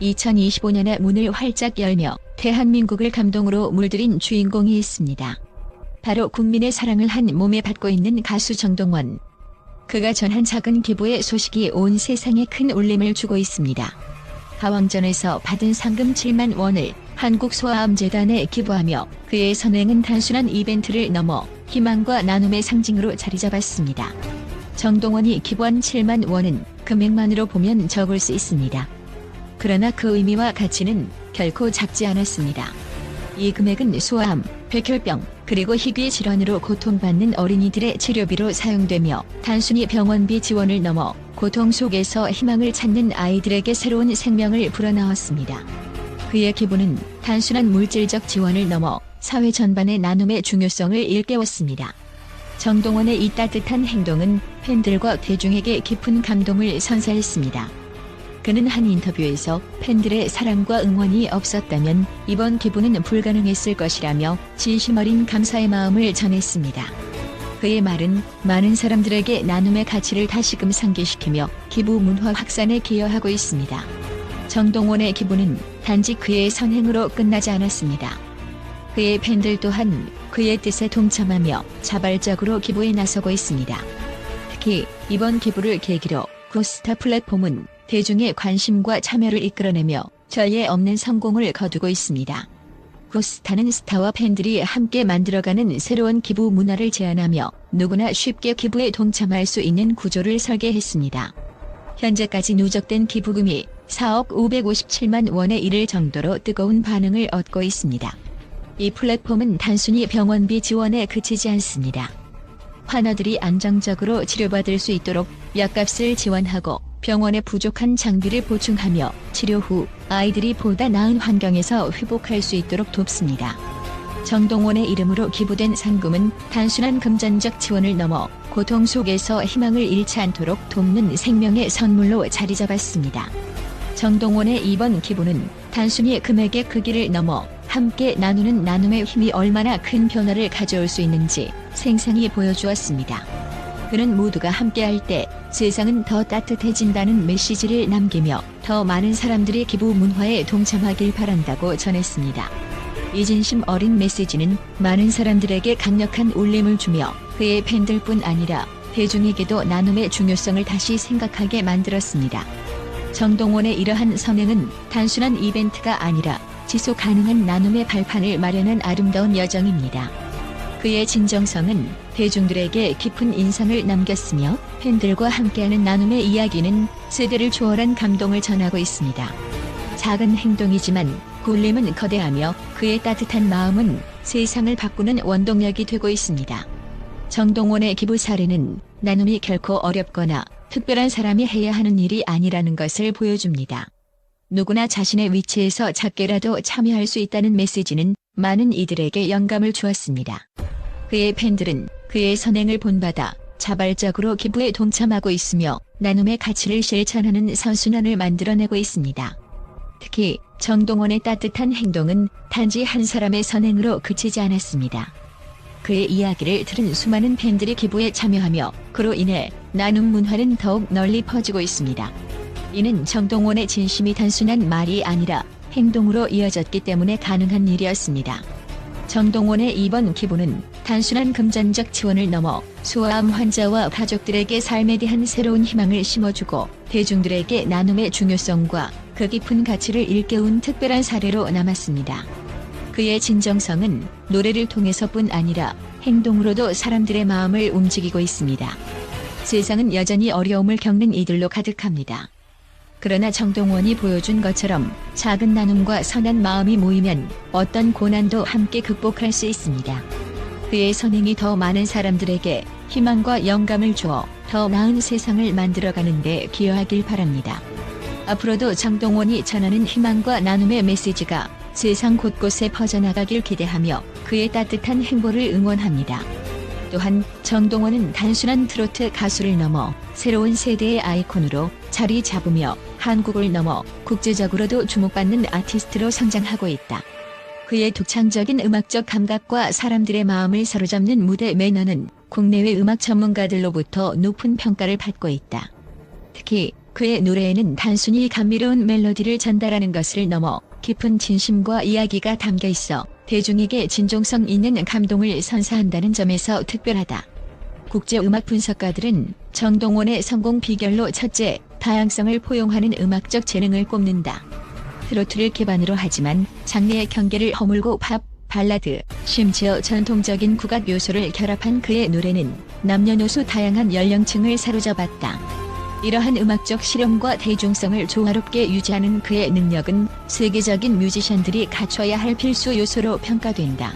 2025년에 문을 활짝 열며 대한민국을 감동으로 물들인 주인공이 있습니다. 바로 국민의 사랑을 한 몸에 받고 있는 가수 정동원. 그가 전한 작은 기부의 소식이 온 세상에 큰 울림을 주고 있습니다. 가왕전에서 받은 상금 7만 원을 한국소아암재단에 기부하며 그의 선행은 단순한 이벤트를 넘어 희망과 나눔의 상징으로 자리 잡았습니다. 정동원이 기부한 7만 원은 금액만으로 보면 적을 수 있습니다. 그러나 그 의미와 가치는 결코 작지 않았습니다. 이 금액은 소아암, 백혈병, 그리고 희귀 질환으로 고통받는 어린이들의 치료비로 사용되며 단순히 병원비 지원을 넘어 고통 속에서 희망을 찾는 아이들에게 새로운 생명을 불어넣었습니다. 그의 기부는 단순한 물질적 지원을 넘어 사회 전반의 나눔의 중요성을 일깨웠습니다. 정동원의 이 따뜻한 행동은 팬들과 대중에게 깊은 감동을 선사했습니다. 그는 한 인터뷰에서 팬들의 사랑과 응원이 없었다면 이번 기부는 불가능했을 것이라며 진심 어린 감사의 마음을 전했습니다. 그의 말은 많은 사람들에게 나눔의 가치를 다시금 상기시키며 기부 문화 확산에 기여하고 있습니다. 정동원의 기부는 단지 그의 선행으로 끝나지 않았습니다. 그의 팬들 또한 그의 뜻에 동참하며 자발적으로 기부에 나서고 있습니다. 특히 이번 기부를 계기로 구스타 플랫폼은 대중의 관심과 참여를 이끌어내며 전례 없는 성공을 거두고 있습니다. 구스타는 스타와 팬들이 함께 만들어가는 새로운 기부 문화를 제안하며 누구나 쉽게 기부에 동참할 수 있는 구조를 설계했습니다. 현재까지 누적된 기부금이 4억 557만 원에 이를 정도로 뜨거운 반응을 얻고 있습니다. 이 플랫폼은 단순히 병원비 지원에 그치지 않습니다. 환아들이 안정적으로 치료받을 수 있도록 약값을 지원하고 병원에 부족한 장비를 보충하며 치료 후 아이들이 보다 나은 환경에서 회복할 수 있도록 돕습니다. 정동원의 이름으로 기부된 상금은 단순한 금전적 지원을 넘어 고통 속에서 희망을 잃지 않도록 돕는 생명의 선물로 자리 잡았습니다. 정동원의 이번 기부는 단순히 금액의 크기를 넘어 함께 나누는 나눔의 힘이 얼마나 큰 변화를 가져올 수 있는지 생생히 보여주었습니다. 그는 모두가 함께할 때 세상은 더 따뜻해진다는 메시지를 남기며 더 많은 사람들이 기부 문화에 동참하길 바란다고 전했습니다. 이 진심 어린 메시지는 많은 사람들에게 강력한 울림을 주며 그의 팬들뿐 아니라 대중에게도 나눔의 중요성을 다시 생각하게 만들었습니다. 정동원의 이러한 선행은 단순한 이벤트가 아니라 지속 가능한 나눔의 발판을 마련한 아름다운 여정입니다. 그의 진정성은 대중들에게 깊은 인상을 남겼으며 팬들과 함께하는 나눔의 이야기는 세대를 초월한 감동을 전하고 있습니다. 작은 행동이지만 굴림은 거대하며 그의 따뜻한 마음은 세상을 바꾸는 원동력이 되고 있습니다. 정동원의 기부 사례는 나눔이 결코 어렵거나 특별한 사람이 해야 하는 일이 아니라는 것을 보여줍니다. 누구나 자신의 위치에서 작게라도 참여할 수 있다는 메시지는 많은 이들에게 영감을 주었습니다. 그의 팬들은 그의 선행을 본받아 자발적으로 기부에 동참하고 있으며 나눔의 가치를 실천하는 선순환을 만들어내고 있습니다. 특히 정동원의 따뜻한 행동은 단지 한 사람의 선행으로 그치지 않았습니다. 그의 이야기를 들은 수많은 팬들이 기부에 참여하며 그로 인해 나눔 문화는 더욱 널리 퍼지고 있습니다. 이는 정동원의 진심이 단순한 말이 아니라 행동으로 이어졌기 때문에 가능한 일이었습니다. 정동원의 이번 기부는 단순한 금전적 지원을 넘어 소아암 환자와 가족들에게 삶에 대한 새로운 희망을 심어주고 대중들에게 나눔의 중요성과 그 깊은 가치를 일깨운 특별한 사례로 남았습니다. 그의 진정성은 노래를 통해서뿐 아니라 행동으로도 사람들의 마음을 움직이고 있습니다. 세상은 여전히 어려움을 겪는 이들로 가득합니다. 그러나 정동원이 보여준 것처럼 작은 나눔과 선한 마음이 모이면 어떤 고난도 함께 극복할 수 있습니다. 그의 선행이 더 많은 사람들에게 희망과 영감을 주어 더 나은 세상을 만들어가는 데 기여하길 바랍니다. 앞으로도 정동원이 전하는 희망과 나눔의 메시지가 세상 곳곳에 퍼져나가길 기대하며 그의 따뜻한 행보를 응원합니다. 또한 정동원은 단순한 트로트 가수를 넘어 새로운 세대의 아이콘으로 자리 잡으며 한국을 넘어 국제적으로도 주목받는 아티스트로 성장하고 있다. 그의 독창적인 음악적 감각과 사람들의 마음을 사로잡는 무대 매너는 국내외 음악 전문가들로부터 높은 평가를 받고 있다. 특히 그의 노래에는 단순히 감미로운 멜로디를 전달하는 것을 넘어 깊은 진심과 이야기가 담겨 있어 대중에게 진정성 있는 감동을 선사한다는 점에서 특별하다. 국제 음악 분석가들은 정동원의 성공 비결로 첫째, 다양성을 포용하는 음악적 재능을 꼽는다. 트로트를 기반으로 하지만 장르의 경계를 허물고 팝, 발라드, 심지어 전통적인 국악 요소를 결합한 그의 노래는 남녀노소 다양한 연령층을 사로잡았다. 이러한 음악적 실험과 대중성을 조화롭게 유지하는 그의 능력은 세계적인 뮤지션들이 갖춰야 할 필수 요소로 평가된다.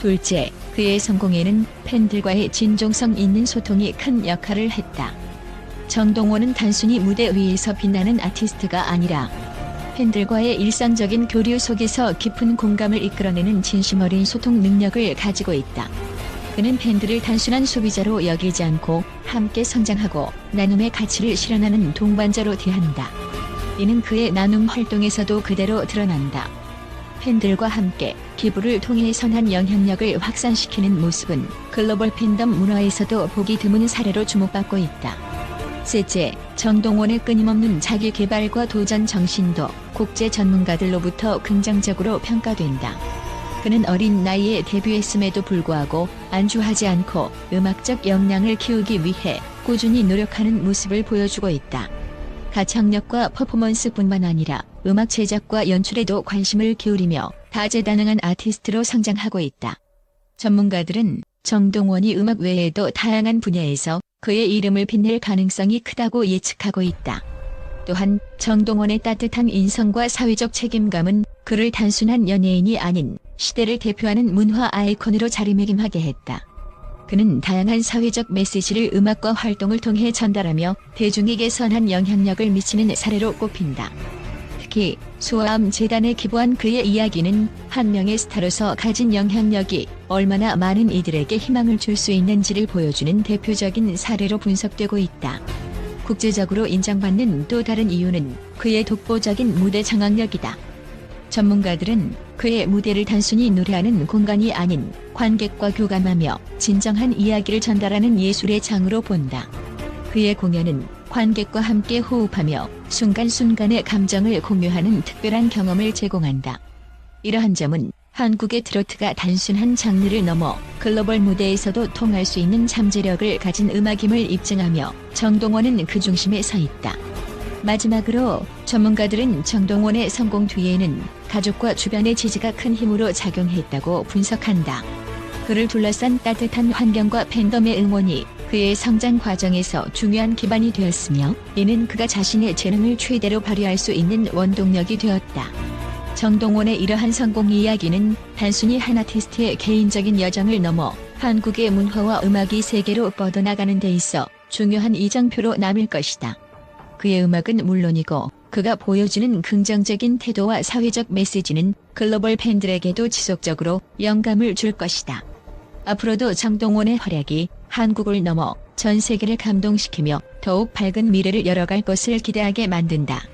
둘째, 그의 성공에는 팬들과의 진정성 있는 소통이 큰 역할을 했다. 정동원은 단순히 무대 위에서 빛나는 아티스트가 아니라 팬들과의 일상적인 교류 속에서 깊은 공감을 이끌어내는 진심 어린 소통 능력을 가지고 있다. 그는 팬들을 단순한 소비자로 여기지 않고 함께 성장하고 나눔의 가치를 실현하는 동반자로 대한다. 이는 그의 나눔 활동에서도 그대로 드러난다. 팬들과 함께 기부를 통해 선한 영향력을 확산시키는 모습은 글로벌 팬덤 문화에서도 보기 드문 사례로 주목받고 있다. 셋째, 정동원의 끊임없는 자기 개발과 도전 정신도 국제 전문가들로부터 긍정적으로 평가된다. 그는 어린 나이에 데뷔했음에도 불구하고 안주하지 않고 음악적 역량을 키우기 위해 꾸준히 노력하는 모습을 보여주고 있다. 가창력과 퍼포먼스뿐만 아니라 음악 제작과 연출에도 관심을 기울이며 다재다능한 아티스트로 성장하고 있다. 전문가들은 정동원이 음악 외에도 다양한 분야에서 그의 이름을 빛낼 가능성이 크다고 예측하고 있다. 또한 정동원의 따뜻한 인성과 사회적 책임감은 그를 단순한 연예인이 아닌 시대를 대표하는 문화 아이콘으로 자리매김하게 했다. 그는 다양한 사회적 메시지를 음악과 활동을 통해 전달하며 대중에게 선한 영향력을 미치는 사례로 꼽힌다. 특히 수아암 재단에 기부한 그의 이야기는 한 명의 스타로서 가진 영향력이 얼마나 많은 이들에게 희망을 줄 수 있는지를 보여주는 대표적인 사례로 분석되고 있다. 국제적으로 인정받는 또 다른 이유는 그의 독보적인 무대 장악력이다. 전문가들은 그의 무대를 단순히 노래하는 공간이 아닌 관객과 교감하며 진정한 이야기를 전달하는 예술의 장으로 본다. 그의 공연은 관객과 함께 호흡하며 순간순간의 감정을 공유하는 특별한 경험을 제공한다. 이러한 점은 한국의 트로트가 단순한 장르를 넘어 글로벌 무대에서도 통할 수 있는 잠재력을 가진 음악임을 입증하며 정동원은 그 중심에 서 있다. 마지막으로 전문가들은 정동원의 성공 뒤에는 가족과 주변의 지지가 큰 힘으로 작용했다고 분석한다. 그를 둘러싼 따뜻한 환경과 팬덤의 응원이 그의 성장 과정에서 중요한 기반이 되었으며 이는 그가 자신의 재능을 최대로 발휘할 수 있는 원동력이 되었다. 정동원의 이러한 성공 이야기는 단순히 한 아티스트의 개인적인 여정을 넘어 한국의 문화와 음악이 세계로 뻗어나가는 데 있어 중요한 이정표로 남을 것이다. 그의 음악은 물론이고 그가 보여주는 긍정적인 태도와 사회적 메시지는 글로벌 팬들에게도 지속적으로 영감을 줄 것이다. 앞으로도 정동원의 활약이 한국을 넘어 전 세계를 감동시키며 더욱 밝은 미래를 열어갈 것을 기대하게 만든다.